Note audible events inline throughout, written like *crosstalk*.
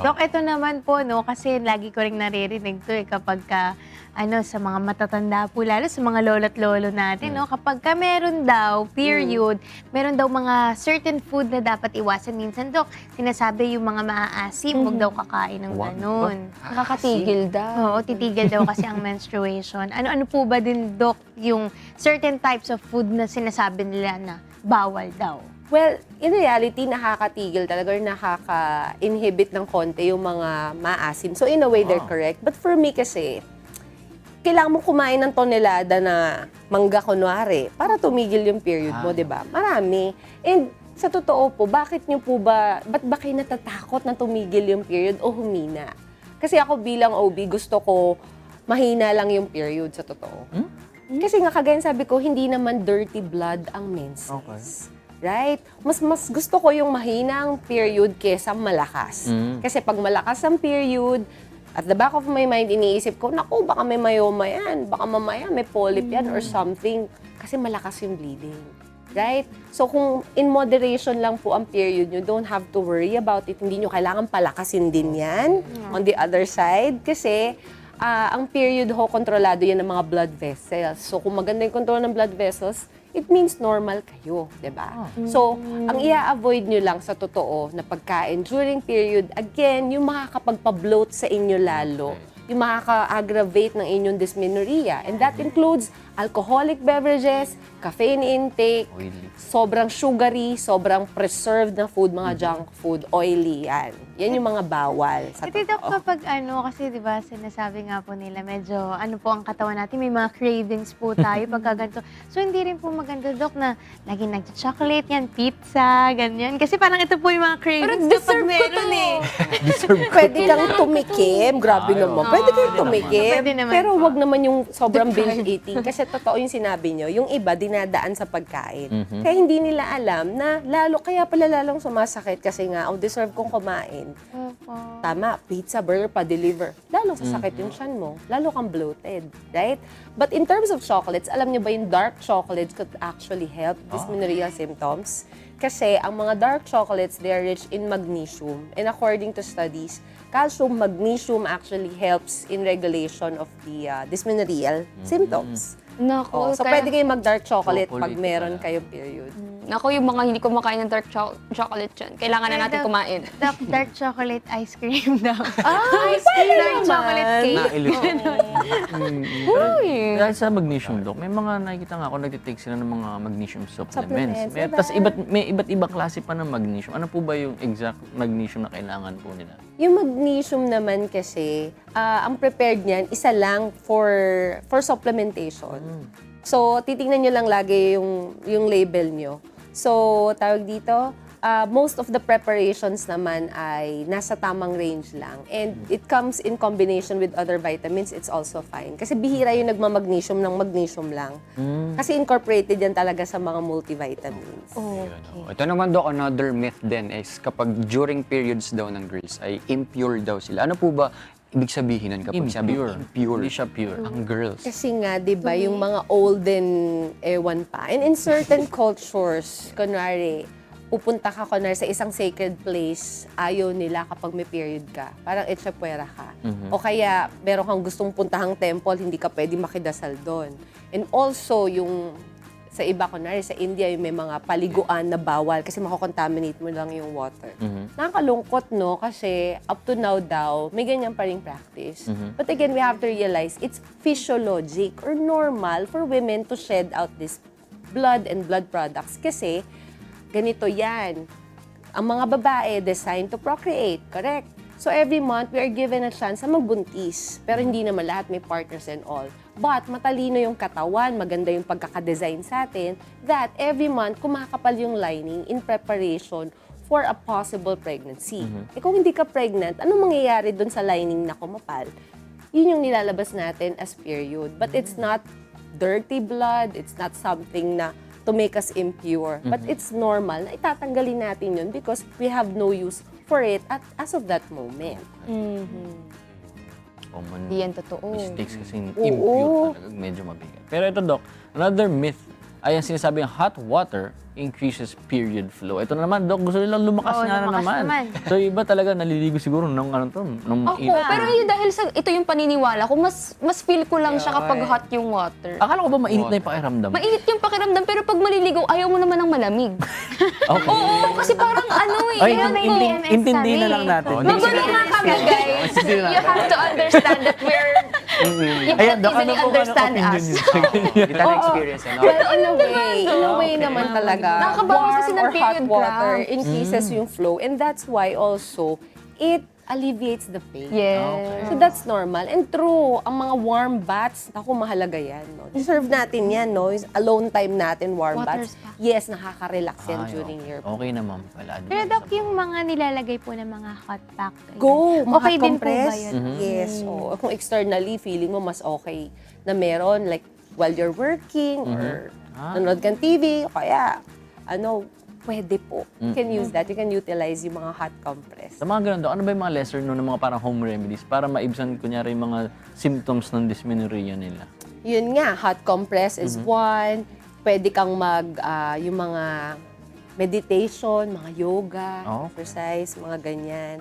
Dok, ito naman po, no, kasi lagi ko rin naririnig to eh, kapag ka, ano, sa mga matatanda po, lalo sa mga lolo't lolo natin, no, kapag ka meron daw, period, meron daw mga certain food na dapat iwasan. Minsan, Dok, sinasabi yung mga maaasim, huwag daw kakain ng Wag. ganun. Nakakatigil daw. Oo, titigil daw kasi ang *laughs* menstruation. Ano-ano po ba din, Dok, yung certain types of food na sinasabi nila na bawal daw? Well, in reality, nakakatigil talaga or nakaka-inhibit ng konti yung mga maasim. So, in a way, they're Ah. correct. But for me kasi, kailangan mo kumain ng tonelada na mangga kunwari para tumigil yung period mo, Ah. di ba? Marami. And sa totoo po, bakit niyo po ba, ba't ba kayo natatakot na tumigil yung period o humina? Kasi ako bilang OB, gusto ko mahina lang yung period sa totoo. Hmm? Kasi nga, kagaya sabi ko, hindi naman dirty blood ang menses. Right? Mas mas gusto ko yung mahina ang period kesa malakas. Mm. Kasi pag malakas ang period, at the back of my mind, iniisip ko, naku, baka may mayoma yan. Baka mamaya may polyp yan or something. Kasi malakas yung bleeding. Right? So kung in moderation lang po ang period, you don't have to worry about it. Hindi nyo kailangan palakasin din yan on the other side. Kasi ah, ang period ho, kontrolado yan ng mga blood vessels. So kung maganda yung control ng blood vessels, it means normal kayo, 'di ba? So, ang i-avoid nyo lang sa totoo na pagkain during period, again, yung makakapagpa-bloat sa inyo lalo, yung makaka-aggravate ng inyong dysmenorrhea. And that includes alcoholic beverages, caffeine intake, Oily. sobrang sugary, sobrang preserved na food, mga junk food, oily yan. Yan yung mga bawal sa Ito, Dok, totoo. kapag ano, kasi di ba sinasabi nga po nila, medyo ano po ang katawan natin, may mga cravings po tayo *laughs* pagka ganito. So, hindi rin po maganda, Dok, na lagi nag-chocolate yan, pizza, ganyan. Kasi parang ito po yung mga cravings kapag meron eh. *laughs* Pwede kang tumikim. Grabe naman. Pwede kang tumikim. Pwede naman Pero po. wag naman yung sobrang binge eating. Kasi totoo yung sinabi nyo. Yung iba, dinadaan sa pagkain. Mhm. Kaya hindi nila alam na lalo, kaya pala lalong sumasakit kasi nga, oh, deserve kong kumain. Opo. Tama, pizza, burger pa, deliver. Lalo sasakit yung tiyan mo. Lalo kang bloated, right? But in terms of chocolates, alam niyo ba yung dark chocolates could actually help dysmenorrhea symptoms? Kasi ang mga dark chocolates, they are rich in magnesium. And according to studies, calcium, magnesium actually helps in regulation of the uh, dysmenorrheal symptoms. Nako, Oh, so kaya- pwede kayong mag-dark chocolate pag Chocolate meron pala. kayong period. Nako, yung mga hindi kumakain ng dark cho- chocolate dyan, kailangan na Kaya natin daw- kumain. Dok, dark chocolate ice cream daw. Ah, ice cream, dark chocolate cake. Na-illustrate. *laughs* Dahil sa magnesium, Dok, may mga nakikita nga ako nagtitake sila ng mga magnesium supplements. Supplements, May, diba? tas iba't, may iba't ibang klase pa ng magnesium. Ano po ba yung exact magnesium na kailangan po nila? Yung magnesium naman kasi, ah, ang prepared niyan, isa lang for for supplementation. So, titingnan nyo lang lagi yung, yung label nyo. So, tawag dito, ah, most of the preparations naman ay nasa tamang range lang. And it comes in combination with other vitamins, it's also fine. Kasi bihira yung nagmamagnesium ng magnesium lang. Kasi incorporated yan talaga sa mga multivitamins. Yun, oh. Ito naman daw, another myth din is kapag during periods daw ng girls ay impure daw sila. Ano po ba ibig sabihin nun kapag sabi Impure. impure? Hindi siya pure. Ang girls. Kasi nga, di ba, yung mga olden ewan pa. And in certain *laughs* cultures, kunwari, pupunta ka kunwari sa isang sacred place, ayaw nila kapag may period ka. Parang etchapuera ka. O kaya, meron kang gustong puntahang temple, hindi ka pwede makidasal doon. And also, yung sa iba, kunwari sa India, yung may mga paliguan na bawal kasi makocontaminate mo lang yung water. Nakakalungkot, no? Kasi up to now daw, may ganyan pa rin practice. But again, we have to realize it's physiologic or normal for women to shed out this blood and blood products kasi ganito yan. Ang mga babae designed to procreate, correct? So every month, we are given a chance na magbuntis. Pero hindi naman lahat may partners and all. But matalino yung katawan, maganda yung pagkakadesign sa atin, that every month, kumakapal yung lining in preparation for a possible pregnancy. Eh kung hindi ka pregnant, anong mangyayari dun sa lining na kumapal? Yun yung nilalabas natin as period. But it's not dirty blood, it's not something na to make us impure. But it's normal na itatanggalin natin yun because we have no use for it at as of that moment. Common Hindi yan totoo. mistakes kasi Oo. impure talaga. Medyo mabigat. Pero ito, Doc, another myth ay ang sinasabing hot water increases period flow. Ito na naman, Dok, gusto nilang lumakas Oo, nga na lumakas naman. naman. So, iba talaga naliligo siguro nung ano to, nung Ako, init. pero yun dahil sa ito yung paniniwala ko, mas mas feel ko lang siya kapag hot yung water. Akala ko ba mainit na yung pakiramdam? Mainit yung pakiramdam, pero pag maliligaw, ayaw mo naman ng malamig. *laughs* Okay. Oo, kasi parang ano eh. Ay, may ko. Intindi na lang natin. Oo, Magulo nga kami, guys. You have to understand that we're... You Ayan, Dok, ano po understand ano us. *laughs* Kita na experience, ano? In a way, in a way naman talaga, Nakakabawas kasi warm ng or hot period water cramps. increases yung flow. And that's why also, it alleviates the pain. Yes. So that's normal. And true, ang mga warm baths, ako mahalaga yan. No? Deserve natin yan, no? Yung Alone time natin, warm Water baths. spa. Yes, nakaka-relax yan Ay, during okay. your Okay naman pala. Pero Dok, yung mga nilalagay po ng mga hot pack. ayun. Go! Okay din po ba yun? Mm-hmm. Yes. oo. Kung externally, feeling mo mas okay na meron, like, while you're working or Ah. nanonood kang TV, o kaya, ano, pwede po. You can use that. You can utilize yung mga hot compress. Sa mga ganun, Dok, ano ba yung mga lesser known na mga parang home remedies para maibsan, kunyari, yung mga symptoms ng dysmenorrhea nila? Yun nga, hot compress is Mm-hmm. one. Pwede kang mag, ah, yung mga meditation, mga yoga, Oh. exercise, mga ganyan.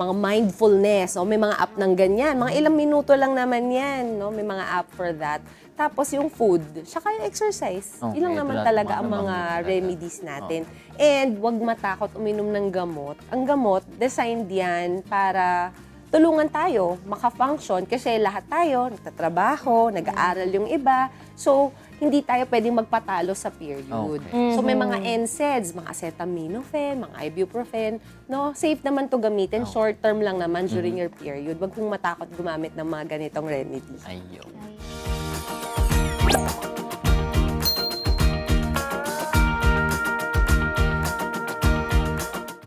Mga mindfulness, no? may mga app ng ganyan. Mga ilang minuto lang naman yan, no? may mga app for that. Tapos yung food, saka yung exercise. Okay, Ilang naman talaga ang mga remedies natin. And wag matakot uminom ng gamot. Ang gamot, designed yan para tulungan tayo makafunction kasi lahat tayo nagtatrabaho, nag-aaral yung iba. So, hindi tayo pwedeng magpatalo sa period. Okay. So, may mga NSAIDs, mga acetaminophen, mga ibuprofen. No, safe naman to gamitin. Short term lang naman during your period. Wag kong matakot gumamit ng mga ganitong remedies. Ayun.